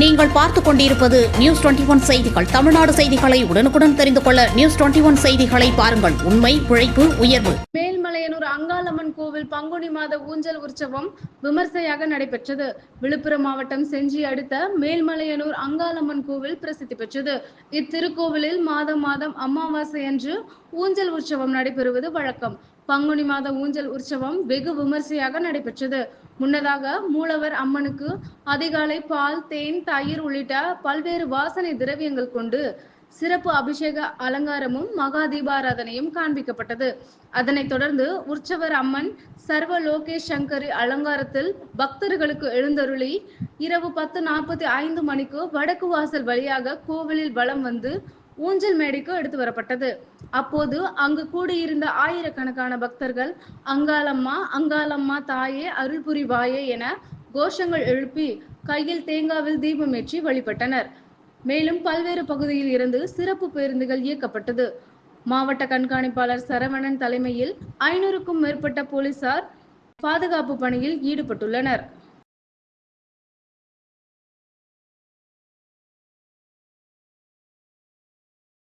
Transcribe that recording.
நீங்கள் பார்த்துக் கொண்டிருப்பது நியூஸ் டுவெண்டி ஒன் செய்திகள். தமிழ்நாடு செய்திகளை உடனுக்குடன் தெரிந்து கொள்ள நியூஸ் டுவெண்டி ஒன் செய்திகளை பாருங்கள். உண்மை உழைப்பு உயர்வு. மேல்மலையனூர் அங்காளம்மன் கோவில் பங்குனி மாத ஊஞ்சல் உற்சவம் விமர்சையாக நடைபெற்றது. விழுப்புரம் மாவட்டம் செஞ்சி அடுத்த மேல்மலையனூர் அங்காளம்மன் கோவில் பிரசித்தி பெற்றது. இத்திருக்கோவிலில் மாதம் மாதம் அமாவாசை அன்று ஊஞ்சல் உற்சவம் நடைபெறுவது வழக்கம். பங்குனி மாத ஊஞ்சல் உற்சவம் வெகு விமர்சையாக நடைபெற்றது. முன்னதாக மூலவர் அம்மனுக்கு அதிகாலை பால் தேன் தயிர் உள்ளிட்ட பல்வேறு வாசனை திரவியங்கள் கொண்டு சிறப்பு அபிஷேக அலங்காரமும் மகா தீபாராதனையும் காண்பிக்கப்பட்டது. அதனைத் தொடர்ந்து உற்சவர் அம்மன் சர்வ லோகேஷ் சங்கரி அலங்காரத்தில் பக்தர்களுக்கு எழுந்தருளி இரவு பத்து நாற்பத்தி ஐந்து மணிக்கு வடக்கு வாசல் வழியாக கோவிலில் வலம் வந்து ஊஞ்சல் மேடைக்கு எடுத்து வரப்பட்டது. அப்போது அங்கு கூடியிருந்த ஆயிரக்கணக்கான பக்தர்கள் அங்காளம்மா அங்காளம்மா தாயே அருள் புரிவாயே என கோஷங்கள் எழுப்பி கையில் தேங்காவில் தீபம் ஏற்றி வழிபட்டனர். மேலும் பல்வேறு பகுதியில் இருந்து சிறப்பு பேருந்துகள் இயக்கப்பட்டது. மாவட்ட கண்காணிப்பாளர் சரவணன் தலைமையில் ஐநூறுக்கும் மேற்பட்ட போலீசார் பாதுகாப்பு பணியில் ஈடுபட்டுள்ளனர்.